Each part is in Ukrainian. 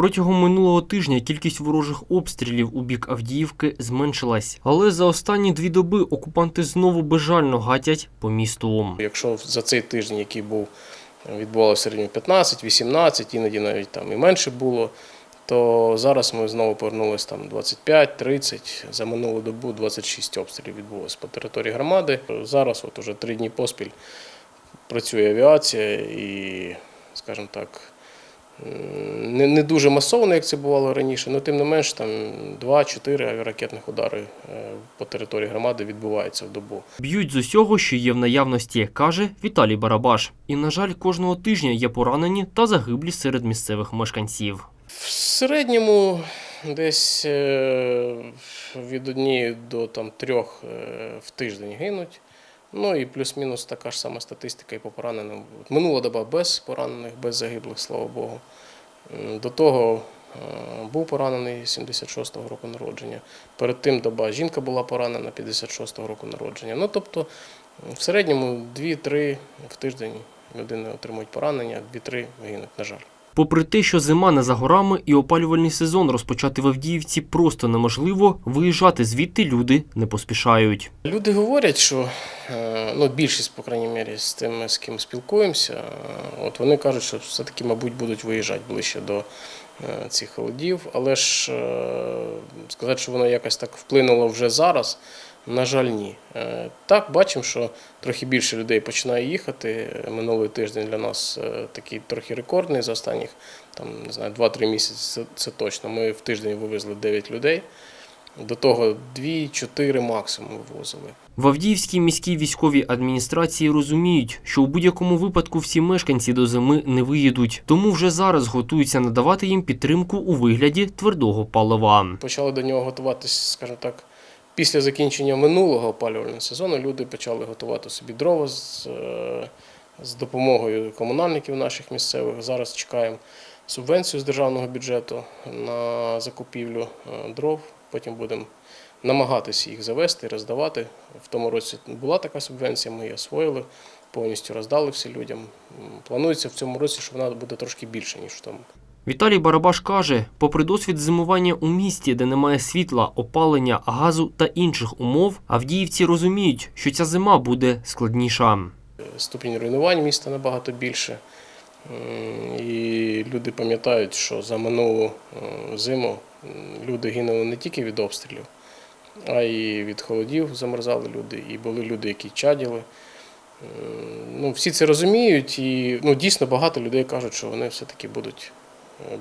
Протягом минулого тижня кількість ворожих обстрілів у бік Авдіївки зменшилась, але за останні дві доби окупанти знову безжально гатять по місту. Якщо за цей тиждень, який був, відбувалося в середньому 15, 18, іноді навіть там і менше було, то зараз ми знову повернулися там 25, 30, за минулу добу 26 обстрілів відбулося по території громади. Зараз от уже три дні поспіль працює авіація і, скажімо так, не, не дуже масовано, як це бувало раніше, але тим не менш там 2-4 авіаракетних удари е, по території громади відбуваються в добу. Б'ють з усього, що є в наявності, каже Віталій Барабаш. І, на жаль, кожного тижня є поранені та загиблі серед місцевих мешканців. В середньому десь е, від однієї до там, трьох е, в тиждень гинуть. Ну і плюс-мінус така ж сама статистика і по пораненим. Минула доба без поранених, без загиблих, слава Богу. До того е, був поранений 76-го року народження. Перед тим доба жінка була поранена 56-го року народження. Ну тобто в середньому 2-3 в тиждень людини отримують поранення, 2-3 гинуть, на жаль. Попри те, що зима не за горами і опалювальний сезон розпочати в Авдіївці просто неможливо, виїжджати звідти люди не поспішають. Люди говорять, що е, ну, більшість, по крайній мірі, з тими, з ким спілкуємося, от вони кажуть, що все-таки, мабуть, будуть виїжджати ближче до е, цих холодів. Але ж е, сказати, що воно якось так вплинуло вже зараз, на жаль, ні. Е, Так, бачимо, що трохи більше людей починає їхати. Минулий тиждень для нас е, такий трохи рекордний за останніх там, не знаю, 2-3 місяці. Це, це точно. Ми в тиждень вивезли 9 людей. До того 2-4 максимум вивозили. В Авдіївській міській військовій адміністрації розуміють, що у будь-якому випадку всі мешканці до зими не виїдуть, тому вже зараз готуються надавати їм підтримку у вигляді твердого палива. Почали до нього готуватися, скажімо так, після закінчення минулого опалювального сезону. Люди почали готувати собі дрова з, е, з допомогою комунальників наших місцевих. Зараз чекаємо субвенцію з державного бюджету на закупівлю е, дров. Потім будемо намагатися їх завести, роздавати. В тому році була така субвенція, ми її освоїли, повністю роздали всім людям. Планується в цьому році, що вона буде трошки більше, ніж в тому. Віталій Барабаш каже, попри досвід зимування у місті, де немає світла, опалення, газу та інших умов, авдіївці розуміють, що ця зима буде складніша. ступінь руйнувань міста набагато більше. І люди пам'ятають, що за минулу зиму люди гинули не тільки від обстрілів, а й від холодів замерзали люди, і були люди, які чаділи. Ну, всі це розуміють, і ну, дійсно багато людей кажуть, що вони все-таки будуть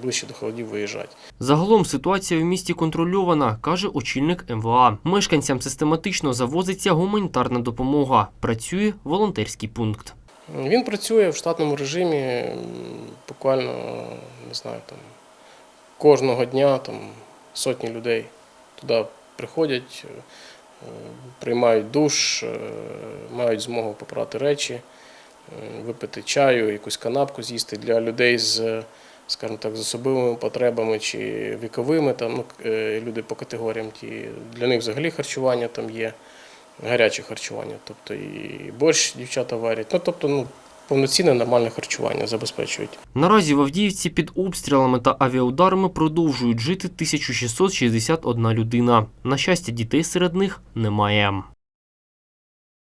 ближче до холодів виїжджати. Загалом ситуація в місті контрольована, каже очільник МВА. Мешканцям систематично завозиться гуманітарна допомога. Працює волонтерський пункт. Він працює в штатному режимі буквально, не знаю, там кожного дня там сотні людей туди приходять, е, приймають душ, е, мають змогу попрати речі, е, випити чаю, якусь канапку з'їсти для людей з, скажімо так, з особливими потребами чи віковими там, ну, е, люди по категоріям. Ті, для них взагалі харчування там є гаряче харчування, тобто і борщ дівчата варять. Ну, тобто, ну, повноцінне нормальне харчування забезпечують. Наразі в Авдіївці під обстрілами та авіаударами продовжують жити 1661 людина. На щастя, дітей серед них немає.